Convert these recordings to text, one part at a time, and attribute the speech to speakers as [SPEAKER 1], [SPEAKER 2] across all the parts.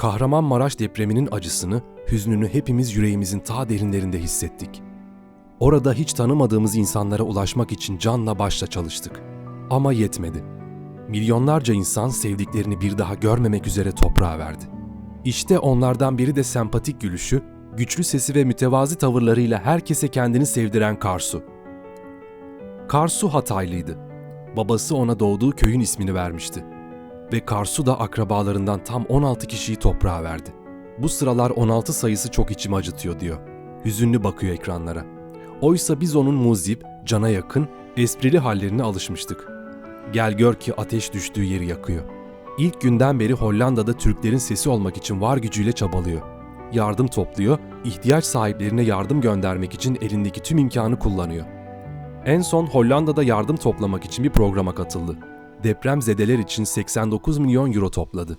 [SPEAKER 1] Kahramanmaraş depreminin acısını, hüznünü hepimiz yüreğimizin ta derinlerinde hissettik. Orada hiç tanımadığımız insanlara ulaşmak için canla başla çalıştık. Ama yetmedi. Milyonlarca insan sevdiklerini bir daha görmemek üzere toprağa verdi. İşte onlardan biri de sempatik gülüşü, güçlü sesi ve mütevazi tavırlarıyla herkese kendini sevdiren Karsu. Karsu Hataylıydı. Babası ona doğduğu köyün ismini vermişti. Ve Karsu da akrabalarından tam 16 kişiyi toprağa verdi. Bu sıralar 16 sayısı çok içimi acıtıyor diyor. Hüzünlü bakıyor ekranlara. Oysa biz onun muzip, cana yakın, esprili hallerine alışmıştık. Gel gör ki ateş düştüğü yeri yakıyor. İlk günden beri Hollanda'da Türklerin sesi olmak için var gücüyle çabalıyor. Yardım topluyor, ihtiyaç sahiplerine yardım göndermek için elindeki tüm imkanı kullanıyor. En son Hollanda'da yardım toplamak için bir programa katıldı. Deprem zedeler için 89 milyon euro topladı.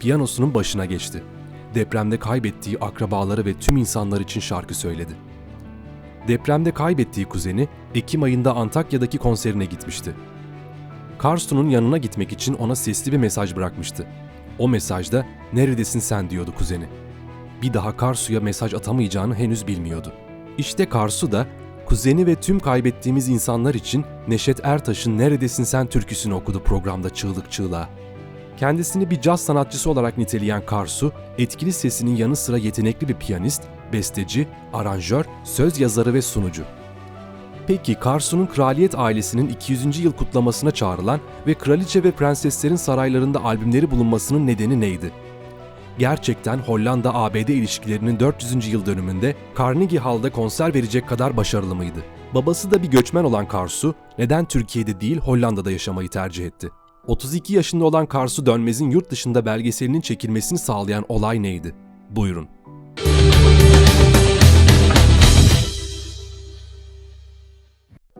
[SPEAKER 1] Piyanosunun başına geçti. Depremde kaybettiği akrabaları ve tüm insanlar için şarkı söyledi. Depremde kaybettiği kuzeni Ekim ayında Antakya'daki konserine gitmişti. Karsu'nun yanına gitmek için ona sesli bir mesaj bırakmıştı. O mesajda "Neredesin sen?" diyordu kuzeni. Bir daha Karsu'ya mesaj atamayacağını henüz bilmiyordu. İşte Karsu da kuzeni ve tüm kaybettiğimiz insanlar için Neşet Ertaş'ın Neredesin Sen türküsünü okudu programda çığlık çığlığa. Kendisini bir caz sanatçısı olarak niteleyen Karsu, etkili sesinin yanı sıra yetenekli bir piyanist, besteci, aranjör, söz yazarı ve sunucu. Peki Karsu'nun kraliyet ailesinin 200. yıl kutlamasına çağrılan ve kraliçe ve prenseslerin saraylarında albümleri bulunmasının nedeni neydi? Gerçekten Hollanda-ABD ilişkilerinin 400. yıl dönümünde Carnegie Hall'da konser verecek kadar başarılı mıydı? Babası da bir göçmen olan Karsu, neden Türkiye'de değil Hollanda'da yaşamayı tercih etti? 32 yaşında olan Karsu Dönmez'in yurt dışında belgeselinin çekilmesini sağlayan olay neydi? Buyurun.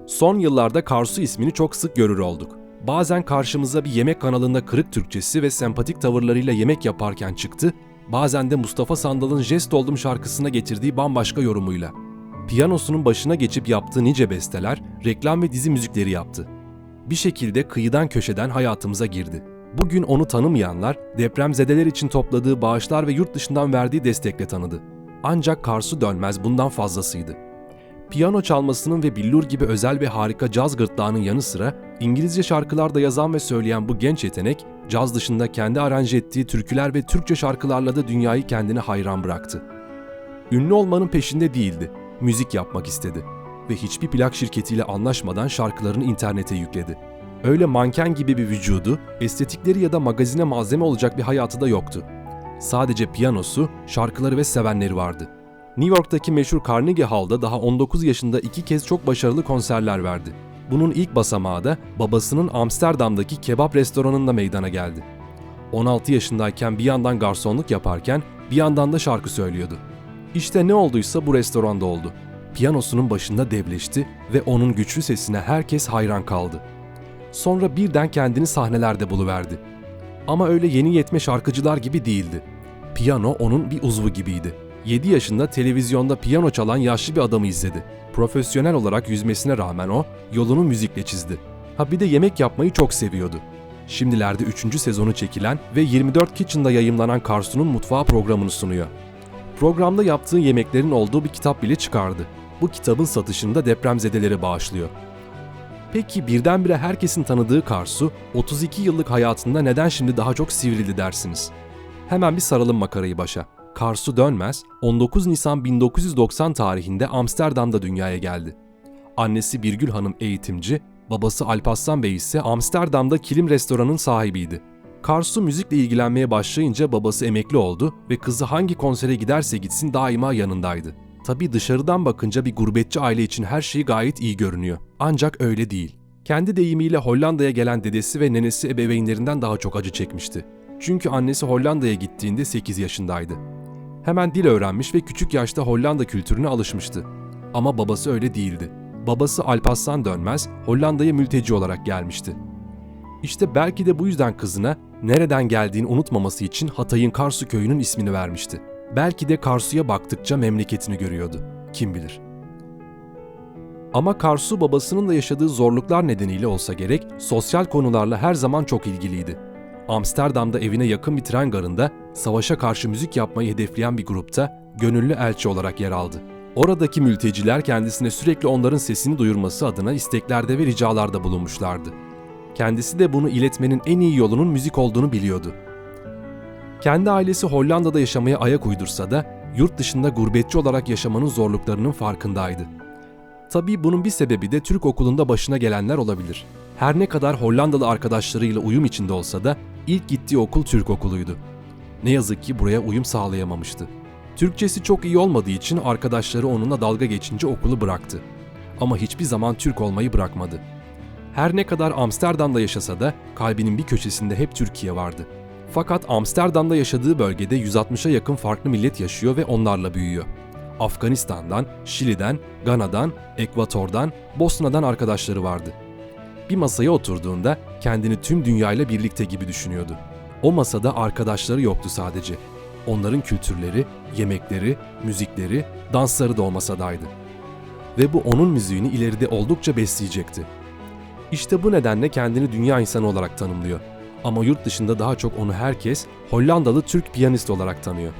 [SPEAKER 1] Son yıllarda Karsu ismini çok sık görür olduk. Bazen karşımıza bir yemek kanalında kırık Türkçesi ve sempatik tavırlarıyla yemek yaparken çıktı, bazen de Mustafa Sandal'ın Jest Oldum şarkısına getirdiği bambaşka yorumuyla. Piyanosunun başına geçip yaptığı nice besteler, reklam ve dizi müzikleri yaptı. Bir şekilde kıyıdan köşeden hayatımıza girdi. Bugün onu tanımayanlar depremzedeler için topladığı bağışlar ve yurt dışından verdiği destekle tanıdı. Ancak Karsu Dönmez bundan fazlasıydı. Piyano çalmasının ve billur gibi özel ve harika caz gırtlağının yanı sıra İngilizce şarkılar da yazan ve söyleyen bu genç yetenek, caz dışında kendi aranje ettiği türküler ve Türkçe şarkılarla da dünyayı kendine hayran bıraktı. Ünlü olmanın peşinde değildi, müzik yapmak istedi ve hiçbir plak şirketiyle anlaşmadan şarkılarını internete yükledi. Öyle manken gibi bir vücudu, estetikleri ya da magazine malzeme olacak bir hayatı da yoktu. Sadece piyanosu, şarkıları ve sevenleri vardı. New York'taki meşhur Carnegie Hall'da daha 19 yaşında iki kez çok başarılı konserler verdi. Bunun ilk basamağı da babasının Amsterdam'daki kebap restoranında meydana geldi. 16 yaşındayken bir yandan garsonluk yaparken bir yandan da şarkı söylüyordu. İşte ne olduysa bu restoranda oldu. Piyanosunun başında devleşti ve onun güçlü sesine herkes hayran kaldı. Sonra birden kendini sahnelerde buluverdi. Ama öyle yeni yetme şarkıcılar gibi değildi. Piyano onun bir uzvu gibiydi. 7 yaşında televizyonda piyano çalan yaşlı bir adamı izledi. Profesyonel olarak yüzmesine rağmen o, yolunu müzikle çizdi. Ha bir de yemek yapmayı çok seviyordu. Şimdilerde 3. sezonu çekilen ve 24 Kitchen'da yayımlanan Karsu'nun mutfağı programını sunuyor. Programda yaptığı yemeklerin olduğu bir kitap bile çıkardı. Bu kitabın satışını da depremzedelere bağışlıyor. Peki birdenbire herkesin tanıdığı Karsu, 32 yıllık hayatında neden şimdi daha çok sivrildi dersiniz? Hemen bir saralım makarayı başa. Karsu Dönmez, 19 Nisan 1990 tarihinde Amsterdam'da dünyaya geldi. Annesi Birgül Hanım eğitimci, babası Alparslan Bey ise Amsterdam'da kilim restoranın sahibiydi. Karsu müzikle ilgilenmeye başlayınca babası emekli oldu ve kızı hangi konsere giderse gitsin daima yanındaydı. Tabi dışarıdan bakınca bir gurbetçi aile için her şey gayet iyi görünüyor. Ancak öyle değil. Kendi deyimiyle Hollanda'ya gelen dedesi ve nenesi ebeveynlerinden daha çok acı çekmişti. Çünkü annesi Hollanda'ya gittiğinde 8 yaşındaydı. Hemen dil öğrenmiş ve küçük yaşta Hollanda kültürüne alışmıştı. Ama babası öyle değildi. Babası Alparslan Dönmez Hollanda'ya mülteci olarak gelmişti. İşte belki de bu yüzden kızına nereden geldiğini unutmaması için Hatay'ın Karsu köyünün ismini vermişti. Belki de Karsu'ya baktıkça memleketini görüyordu. Kim bilir. Ama Karsu babasının da yaşadığı zorluklar nedeniyle olsa gerek sosyal konularla her zaman çok ilgiliydi. Amsterdam'da evine yakın bir tren garında savaşa karşı müzik yapmayı hedefleyen bir grupta gönüllü elçi olarak yer aldı. Oradaki mülteciler kendisine sürekli onların sesini duyurması adına isteklerde ve ricalarda bulunmuşlardı. Kendisi de bunu iletmenin en iyi yolunun müzik olduğunu biliyordu. Kendi ailesi Hollanda'da yaşamaya ayak uydursa da yurt dışında gurbetçi olarak yaşamanın zorluklarının farkındaydı. Tabii bunun bir sebebi de Türk okulunda başına gelenler olabilir. Her ne kadar Hollandalı arkadaşlarıyla uyum içinde olsa da ilk gittiği okul Türk okuluydu. Ne yazık ki buraya uyum sağlayamamıştı. Türkçesi çok iyi olmadığı için arkadaşları onunla dalga geçince okulu bıraktı. Ama hiçbir zaman Türk olmayı bırakmadı. Her ne kadar Amsterdam'da yaşasa da kalbinin bir köşesinde hep Türkiye vardı. Fakat Amsterdam'da yaşadığı bölgede 160'a yakın farklı millet yaşıyor ve onlarla büyüyor. Afganistan'dan, Şili'den, Gana'dan, Ekvator'dan, Bosna'dan arkadaşları vardı. Bir masaya oturduğunda kendini tüm dünyayla birlikte gibi düşünüyordu. O masada arkadaşları yoktu sadece. Onların kültürleri, yemekleri, müzikleri, dansları da o masadaydı. Ve bu onun müziğini ileride oldukça besleyecekti. İşte bu nedenle kendini dünya insanı olarak tanımlıyor. Ama yurt dışında daha çok onu herkes Hollandalı Türk piyanist olarak tanıyor.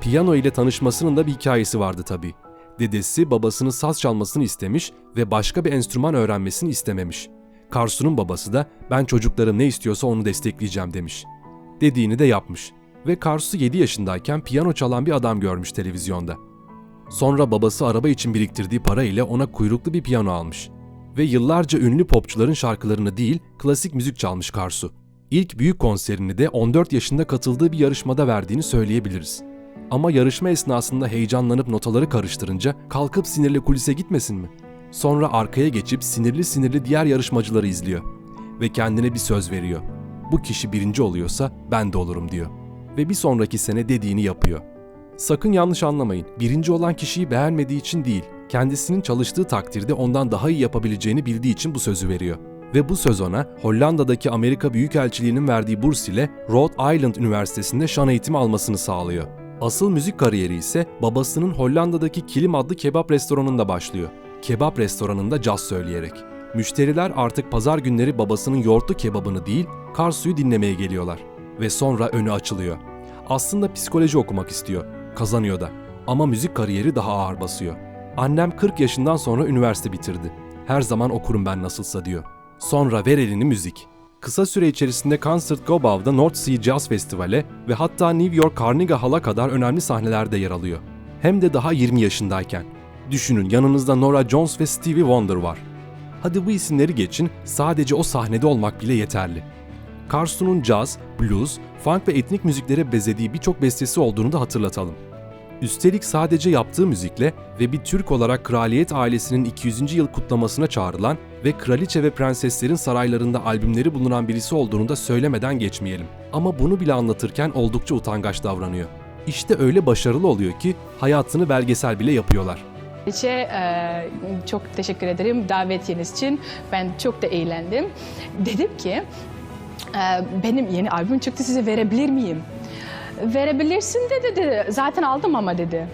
[SPEAKER 1] Piyano ile tanışmasının da bir hikayesi vardı tabii. Dedesi babasının saz çalmasını istemiş ve başka bir enstrüman öğrenmesini istememiş. Karsu'nun babası da ben çocuklarım ne istiyorsa onu destekleyeceğim demiş. Dediğini de yapmış ve Karsu 7 yaşındayken piyano çalan bir adam görmüş televizyonda. Sonra babası araba için biriktirdiği para ile ona kuyruklu bir piyano almış. Ve yıllarca ünlü popçuların şarkılarını değil, klasik müzik çalmış Karsu. İlk büyük konserini de 14 yaşında katıldığı bir yarışmada verdiğini söyleyebiliriz. Ama yarışma esnasında heyecanlanıp notaları karıştırınca kalkıp sinirli kulise gitmesin mi? Sonra arkaya geçip sinirli sinirli diğer yarışmacıları izliyor. Ve kendine bir söz veriyor. Bu kişi birinci oluyorsa ben de olurum diyor. Ve bir sonraki sene dediğini yapıyor. Sakın yanlış anlamayın. Birinci olan kişiyi beğenmediği için değil, kendisinin çalıştığı takdirde ondan daha iyi yapabileceğini bildiği için bu sözü veriyor. Ve bu söz ona Hollanda'daki Amerika Büyükelçiliği'nin verdiği burs ile Rhode Island Üniversitesi'nde şan eğitimi almasını sağlıyor. Asıl müzik kariyeri ise babasının Hollanda'daki Kilim adlı kebap restoranında başlıyor. Kebap restoranında caz söyleyerek. Müşteriler artık pazar günleri babasının yoğurtlu kebabını değil, Karsu'yu dinlemeye geliyorlar. Ve sonra önü açılıyor. Aslında psikoloji okumak istiyor. Kazanıyor da. Ama müzik kariyeri daha ağır basıyor. Annem 40 yaşından sonra üniversite bitirdi. Her zaman okurum ben nasılsa diyor. Sonra ver elini müzik. Kısa süre içerisinde Concert Go Bow'da North Sea Jazz Festivale ve hatta New York Carnegie Hall'a kadar önemli sahnelerde yer alıyor. Hem de daha 20 yaşındayken. Düşünün yanınızda Nora Jones ve Stevie Wonder var. Hadi bu isimleri geçin, sadece o sahnede olmak bile yeterli. Karsu'nun caz, blues, funk ve etnik müziklere bezediği birçok bestesi olduğunu da hatırlatalım. Üstelik sadece yaptığı müzikle ve bir Türk olarak kraliyet ailesinin 200. yıl kutlamasına çağrılan ve kraliçe ve prenseslerin saraylarında albümleri bulunan birisi olduğunu da söylemeden geçmeyelim. Ama bunu bile anlatırken oldukça utangaç davranıyor. İşte öyle başarılı oluyor ki hayatını belgesel bile yapıyorlar.
[SPEAKER 2] Kraliçe e, çok teşekkür ederim davetiniz için. Ben çok da eğlendim. Dedim ki e, benim yeni albüm çıktı size verebilir miyim? Verebilirsin dedi, dedi. Zaten aldım ama dedi.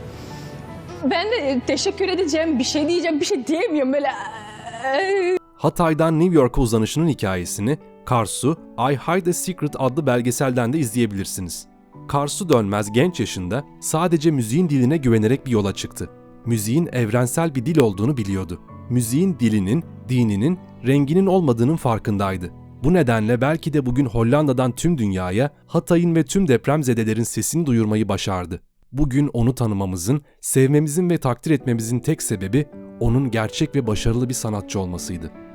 [SPEAKER 2] Ben de teşekkür edeceğim, bir şey diyeceğim, bir şey diyemiyorum böyle. e,
[SPEAKER 1] Hatay'dan New York'a uzanışının hikayesini Karsu, I Hide a Secret adlı belgeselden de izleyebilirsiniz. Karsu Dönmez genç yaşında sadece müziğin diline güvenerek bir yola çıktı. Müziğin evrensel bir dil olduğunu biliyordu. Müziğin dilinin, dininin, renginin olmadığının farkındaydı. Bu nedenle belki de bugün Hollanda'dan tüm dünyaya Hatay'ın ve tüm depremzedelerin sesini duyurmayı başardı. Bugün onu tanımamızın, sevmemizin ve takdir etmemizin tek sebebi onun gerçek ve başarılı bir sanatçı olmasıydı.